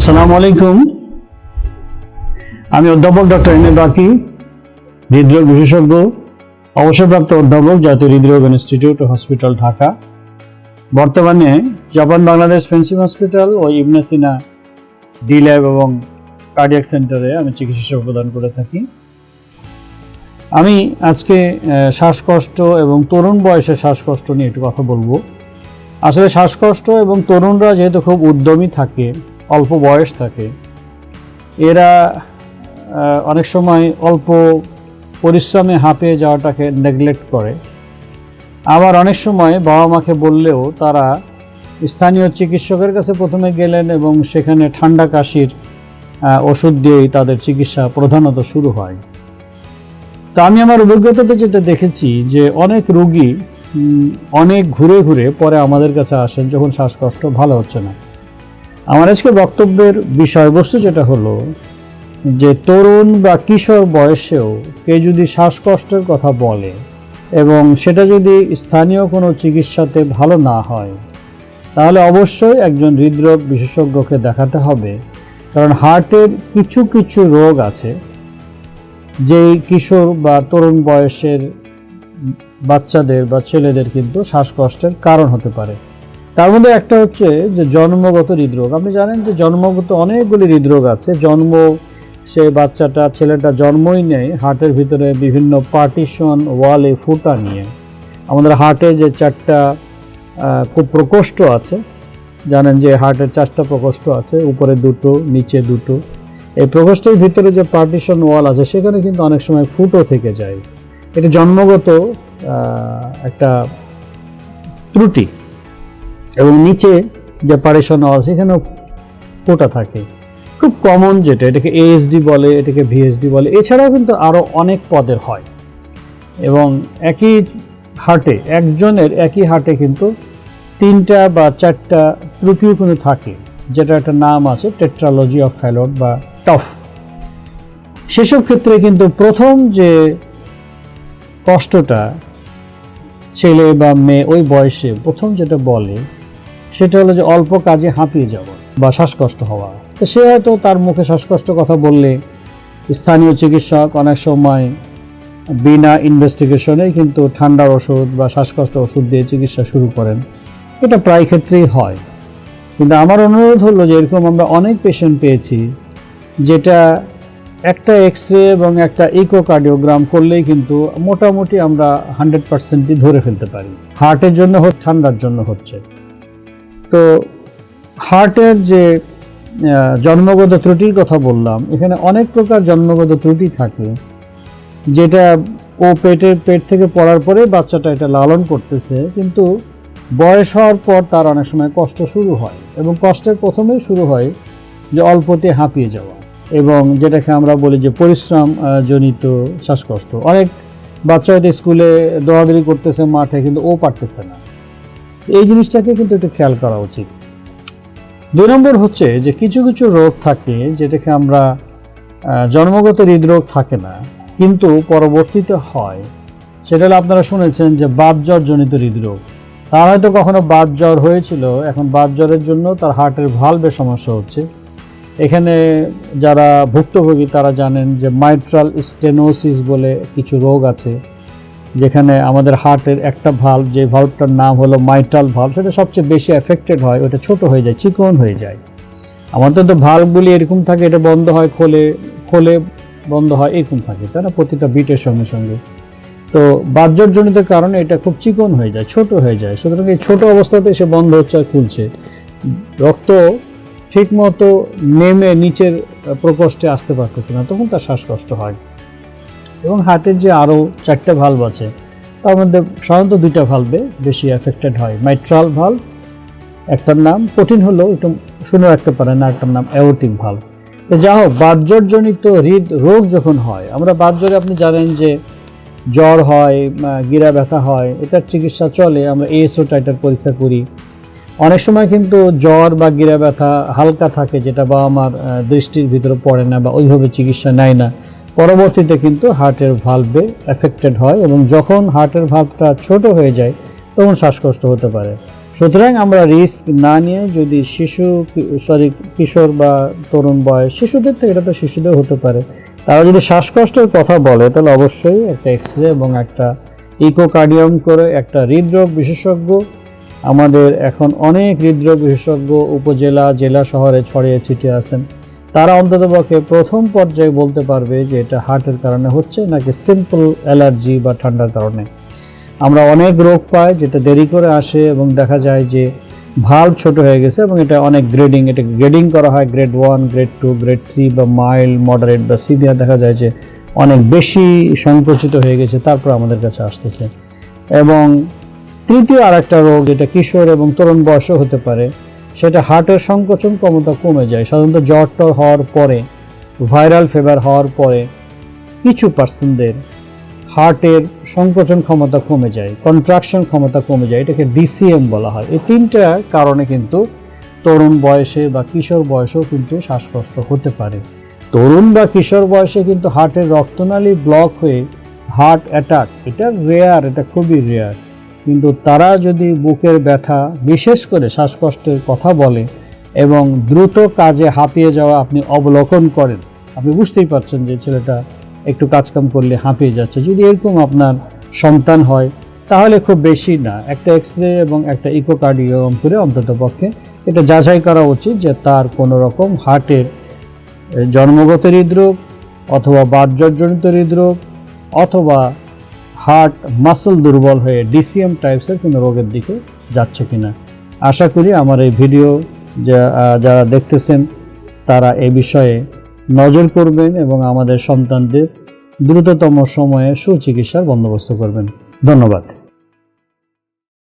আসসালামু আলাইকুম। আমি অধ্যাপক ডক্টর এন এ বাকি, হৃদরোগ বিশেষজ্ঞ, অবসরপ্রাপ্ত অধ্যাপক জাতীয় হৃদরোগ ইনস্টিটিউট, হসপিটাল, ঢাকা। বর্তমানে জাপান বাংলাদেশ ফেন্সিং হসপিটাল ও ইবনেসিনা ডি ল্যাব এবং কার্ডিয়াক সেন্টারে আমি চিকিৎসা সেবা প্রদান করে থাকি। আমি আজকে শ্বাসকষ্ট এবং তরুণ বয়সের শ্বাসকষ্ট নিয়ে একটু কথা বলব। আসলে শ্বাসকষ্ট এবং তরুণরা যেহেতু খুব উদ্যমী থাকে অল্প বয়স থাকে। এরা অনেক সময় অল্প পরিশ্রমে হাঁপিয়ে যাওয়াটাকে নেগলেক্ট করে। আবার অনেক সময় বাবা মাকে বললেও তারা স্থানীয় চিকিৎসকের কাছে প্রথমে গেলেন এবং সেখানে ঠান্ডা কাশির ওষুধ দিয়েই তাদের চিকিৎসা প্রধানত শুরু হয়। তো আমি আমার অভিজ্ঞতাতে যেটা দেখেছি যে অনেক রুগী অনেক ঘুরে ঘুরে পরে আমাদের কাছে আসেন যখন শ্বাসকষ্ট ভালো হচ্ছে না। আমার আজকে বক্তব্যের বিষয়বস্তু যেটা হলো যে তরুণ বা কিশোর বয়সেও কে যদি শ্বাসকষ্টের কথা বলে এবং সেটা যদি স্থানীয় কোনো চিকিৎসাতে ভালো না হয়, তাহলে অবশ্যই একজন হৃদরোগ বিশেষজ্ঞকে দেখাতে হবে। কারণ হার্টের কিছু কিছু রোগ আছে, যেই কিশোর বা তরুণ বয়সের বাচ্চাদের বা ছেলেদের কিন্তু শ্বাসকষ্টের কারণ হতে পারে। তার মধ্যে একটা হচ্ছে যে জন্মগত হৃদরোগ। আপনি জানেন যে জন্মগত অনেকগুলি হৃদরোগ আছে। জন্ম, সে বাচ্চাটা, ছেলেটা জন্মই নেই, হার্টের ভিতরে বিভিন্ন পার্টিশন ওয়ালে ফুটা নিয়ে। আমাদের হার্টে যে চারটা খুব প্রকোষ্ঠ আছে, জানেন যে হার্টের চারটা প্রকোষ্ঠ আছে, উপরে দুটো, নিচে দুটো। এই প্রকোষ্ঠের ভিতরে যে পার্টিশন ওয়াল আছে, সেখানে কিন্তু অনেক সময় ফুটো থেকে যায়। এটা জন্মগত একটা ত্রুটি। এবং নিচে যে পার্টিশন ওয়াল সেখানেও ফোটা থাকে। খুব কমন যেটা, এটাকে এএসডি বলে, এটাকে ভিএসডি বলে, এছাড়াও কিন্তু আরও অনেক পদের হয়। এবং একই হার্টে একজনের একই হার্টে কিন্তু তিনটা বা চারটা ত্রুটিও কিন্তু থাকে যেটা একটা নাম আছে টেট্রালজি অফ ফ্যালট বা টফ। সেসব ক্ষেত্রে কিন্তু প্রথম যে কষ্টটা ছেলে বা মেয়ে ওই বয়সে প্রথম যেটা বলে সেটা হলো যে অল্প কাজে হাঁপিয়ে যাওয়া বা শ্বাসকষ্ট হওয়া। তো সে হয়তো তার মুখে শ্বাসকষ্ট কথা বললে স্থানীয় চিকিৎসক অনেক সময় বিনা ইনভেস্টিগেশনেই কিন্তু ঠান্ডার ওষুধ বা শ্বাসকষ্ট ওষুধ দিয়ে চিকিৎসা শুরু করেন। এটা প্রায় ক্ষেত্রেই হয়। কিন্তু আমার অনুরোধ হলো যে এরকম আমরা অনেক পেশেন্ট পেয়েছি যেটা একটা এক্স রে এবং একটা ইকোকার্ডিওগ্রাম করলেই কিন্তু মোটামুটি আমরা হান্ড্রেড পার্সেন্টই ধরে ফেলতে পারি। হার্টের জন্য হচ্ছে ঠান্ডার জন্য হচ্ছে। তো হার্টের যে জন্মগত ত্রুটির কথা বললাম, এখানে অনেক প্রকার জন্মগত ত্রুটি থাকে, যেটা ও পেটের পেট থেকে পড়ার পরে বাচ্চাটা এটা লালন করতেছে, কিন্তু বয়স হওয়ার পর তার অনেক সময় কষ্ট শুরু হয় এবং কষ্টের প্রথমেই শুরু হয় যে অল্পতে হাঁপিয়ে যাওয়া এবং যেটাকে আমরা বলি যে পরিশ্রম জনিত শ্বাসকষ্ট। অনেক বাচ্চা হয়তো স্কুলে দৌড়াদৌড়ি করতেছে মাঠে, কিন্তু ও পারতেছে না। এই জিনিসটাকে কিন্তু একটু খেয়াল করা উচিত। দুই নম্বর হচ্ছে যে কিছু কিছু রোগ থাকে যেটাকে আমরা জন্মগত হৃদরোগ থাকে না, কিন্তু পরবর্তীতে হয়। সেটা আপনারা শুনেছেন যে বাত জ্বর জনিত হৃদরোগ। তার হয়তো কখনো বাত জ্বর হয়েছিল, এখন বাত জ্বরের জন্য তার হার্টের ভালভে সমস্যা হচ্ছে। এখানে যারা ভুক্তভোগী তারা জানেন যে মাইট্রাল স্টেনোসিস বলে কিছু রোগ আছে। যেখানে আমাদের হার্টের একটা ভাল্ব যে ভাল্বটার নাম হলো মাইটাল ভাল্ব সেটা সবচেয়ে বেশি এফেক্টেড হয়, ওটা ছোট হয়ে যায়, চিকন হয়ে যায়। আমাদের তো ভাল্বগুলি এরকম থাকে, এটা বন্ধ হয়, খোলে খোলে বন্ধ হয়, এরকম থাকে না? প্রতিটা বিটের সঙ্গে সঙ্গে। তো বাহ্যজনিত কারণে এটা খুব চিকন হয়ে যায়, ছোট হয়ে যায়। সুতরাং এই ছোটো অবস্থাতে সে বন্ধ হচ্ছে আর খুলছে। রক্ত ঠিকমতো নেমে নিচের প্রকোষ্ঠে আসতে পারতেছে না, তখন তার শ্বাসকষ্ট হয়। এবং হার্টের যে আরও চারটে ভাল্ব আছে, তার মধ্যে সাধারণত দুইটা ভাল্বে বেশি এফেক্টেড হয়। মাইট্রাল ভাল্ব একটার নাম কঠিন হলেও একটু শুনে রাখতে পারেন না একটার নাম অ্যাওটিক ভাল্ব তো যা হোক বাতজ্বরজনিত হৃদ রোগ যখন হয়, আমরা বাতজ্বরে আপনি জানেন যে জ্বর হয় গিরা ব্যথা হয়, এটার চিকিৎসা চলে, আমরা এএসও টাইটার পরীক্ষা করি। অনেক সময় কিন্তু জ্বর বা গিরা ব্যথা হালকা থাকে, যেটা বা আমার দৃষ্টির ভিতরে পড়ে না বা ওইভাবে চিকিৎসা নেয় না। পরবর্তীতে কিন্তু হার্টের ভালভে এফেক্টেড হয় এবং যখন হার্টের ভালভটা ছোট হয়ে যায়, তখন শ্বাসকষ্ট হতে পারে। সুতরাং আমরা রিস্ক না নিয়ে যদি শিশু সরি কিশোর বা তরুণ বয়স, শিশুদের থেকে এটা তো শিশুদের হতে পারে। তারা যদি শ্বাসকষ্টের কথা বলে, তাহলে অবশ্যই একটা এক্স রে এবং একটা ইকোকার্ডিয়াম করে একটা হৃদরোগ বিশেষজ্ঞ, আমাদের এখন অনেক হৃদরোগ বিশেষজ্ঞ উপজেলা, জেলা শহরে ছড়িয়ে ছিটিয়ে আছেন। তারা অন্ততপক্ষে প্রথম পর্যায়ে বলতে পারবে যে এটা হার্টের কারণে হচ্ছে নাকি সিম্পল অ্যালার্জি বা ঠান্ডার কারণে। আমরা অনেক রোগ পাই যেটা দেরি করে আসে এবং দেখা যায় যে ভাল্ব ছোট হয়ে গেছে এবং এটা অনেক গ্রেডিং এটা গ্রেডিং করা হয় grade one grade two grade three বা মাইল্ড মডারেট বা সিভিয়ার দেখা যায় যে অনেক বেশি সংকুচিত হয়ে গেছে, তারপর আমাদের কাছে আসতেছে। এবং তৃতীয় আর একটা রোগ যেটা কিশোর এবং তরুণ বয়সও হতে পারে সেটা হার্টের সংকোচন ক্ষমতা কমে যায়। সাধারণত জ্বর টর হওয়ার পরে, ভাইরাল ফিভার হওয়ার পরে কিছু পার্সনদের হার্টের সংকোচন ক্ষমতা কমে যায়, কন্ট্রাকশন ক্ষমতা কমে যায়, এটাকে ডিসিএম বলা হয়। এই তিনটা কারণে কিন্তু তরুণ বয়সে বা কিশোর বয়সেও কিন্তু শ্বাসকষ্ট হতে পারে। তরুণ বা কিশোর বয়সে কিন্তু হার্টের রক্তনালী ব্লক হয়ে হার্ট অ্যাটাক, এটা রেয়ার এটা খুবই রেয়ার কিন্তু তারা যদি বুকের ব্যথা, বিশেষ করে শ্বাসকষ্টের কথা বলে এবং দ্রুত কাজে হাঁপিয়ে যাওয়া আপনি অবলোকন করেন, আপনি বুঝতেই পারছেন যে ছেলেটা একটু কাজকাম করলে হাঁপিয়ে যাচ্ছে। যদি এরকম আপনার সন্তান হয়, তাহলে খুব বেশি না। একটা এক্স রে এবং একটা ইকোকার্ডিওম করে অন্তত পক্ষে এটা যাচাই করা উচিত যে তার কোনো রকম হার্টের জন্মগত হৃদরোগ অথবা বার্জজনিত হৃদরোগ অথবা হার্ট মাসল দুর্বল হয়ে ডিসিএম টাইপসের কোনো রোগের দিকে যাচ্ছে কিনা। আশা করি আমার এই ভিডিও যারা দেখতেছেন, তারা এ বিষয়ে নজর করবেন এবং আমাদের সন্তানদের দ্রুততম সময়ে সুচিকিৎসার বন্দোবস্ত করবেন। ধন্যবাদ।